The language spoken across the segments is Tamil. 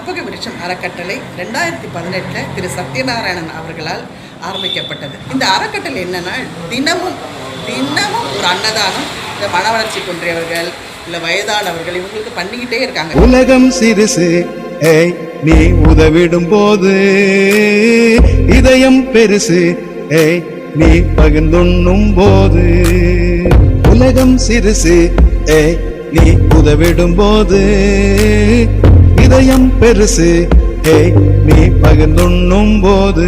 விருட்சம் அறக்கட்டளை ரெண்டாயிரத்தி பதினெட்டில் திரு சத்யநாராயணன் அவர்களால் ஆரம்பிக்கப்பட்டது. இந்த அறக்கட்டளை என்னென்னா தினமும் தினமும் ஒரு அன்னதானம் இந்த மன வளர்ச்சி குன்றியவர்கள் இல்லை வயதானவர்கள் இவங்களுக்கு பண்ணிக்கிட்டே இருக்காங்க. உலகம் சிறுசு ஏய் நீ உதவிடும் போது இதயம் பெருசு ஏய் நீ பகிர்ந்துண்ணும் போது. உலகம் சிறுசு ஏய் நீ உதவிடும் போது இதயம் பெருசு. ஹே நீ பகிர்ந்துண்ணும் போது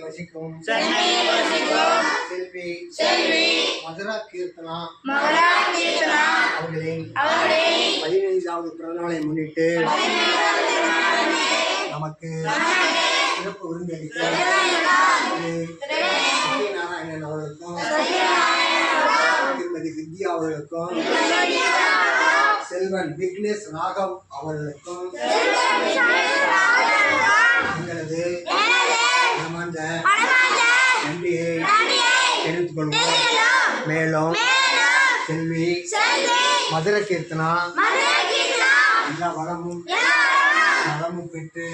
வசிக்கும் மதுரா கீர்த்தனா அவர்களின் பதினைந்தாவது பிறந்தநாளை முன்னிட்டு நமக்கு சிறப்பு விருந்து அளித்த அவர்களுக்கும் திருமதி வித்யா அவர்களுக்கும் செல்வன் விக்னேஷ் ராகவ் அவர்களுக்கும் எங்களது மனமார்ந்த நன்றியை தெரிவித்துக் கொள்வோம் மேலும் செல்வி மதுர கீர்த்தனா எல்லா வளமும் நலமும் பெற்று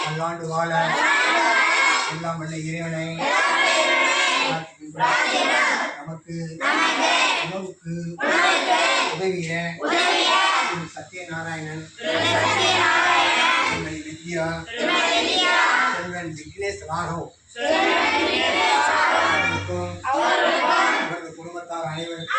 பல்லாண்டு வாழ எல்லாம் வல்ல இறைவனை நமக்கு உணவுக்கு உதவிய திரு சத்யநாராயணன் திருமதி வித்யா செல்வன் விக்னேஷ் ராகவ் அவரது குடும்பத்தார் அனைவருக்கும்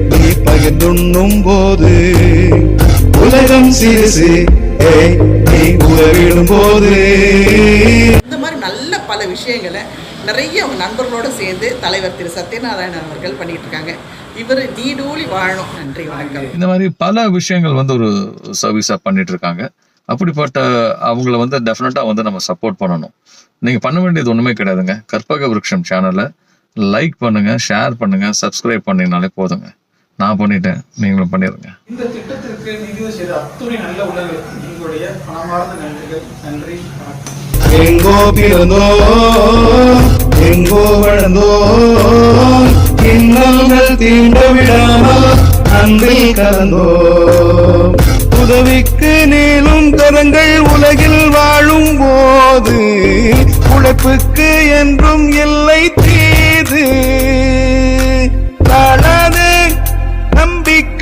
நீ பகிர்ந்துண்ணும் போது உலகம் சிறுசு. நீ உதவிடும் போது. இந்த மாதிரி நல்ல பல விஷயங்களை நிறைய அவங்க நண்பர்களோடு சேர்ந்து தலைவர் திரு சத்யநாராயணன் அவர்கள் பண்ணிட்டு இருக்காங்க இவர் நீடூழி வாழணும். நன்றி வணக்கம். இந்த மாதிரி பல விஷயங்கள் வந்து ஒரு சர்வீஸா பண்ணிட்டு இருக்காங்க அப்படிப்பட்ட அவங்கள வந்து டெஃபினட்டா வந்து நம்ம சப்போர்ட் பண்ணணும். நீங்க பண்ண வேண்டியது ஒண்ணுமே கிடையாதுங்க. கற்பக விருட்சம் சேனலை லைக் பண்ணுங்க ஷேர் பண்ணுங்க சப்ஸ்கிரைப் பண்ணீங்கனாலே போதுங்க. நான் பண்ணிட்டேன். நீங்களும் பண்ணிடுங்க இந்த திட்டத்திற்கு நிதி செய்த அத்துணை நல்ல உள்ளங்களுக்கு எங்களுடைய மனமார்ந்த நன்றிகள். நன்றி எங்கோ பிறந்தோ எங்கோ வளர்ந்தோ இன்னல்கள் தீண்ட விடாமல் அன்பில் கலந்தோ. உதவிக்கு நீளும் கரங்கள் உலகில் வாழும் போது உழைப்புக்கு என்றும் எல்லை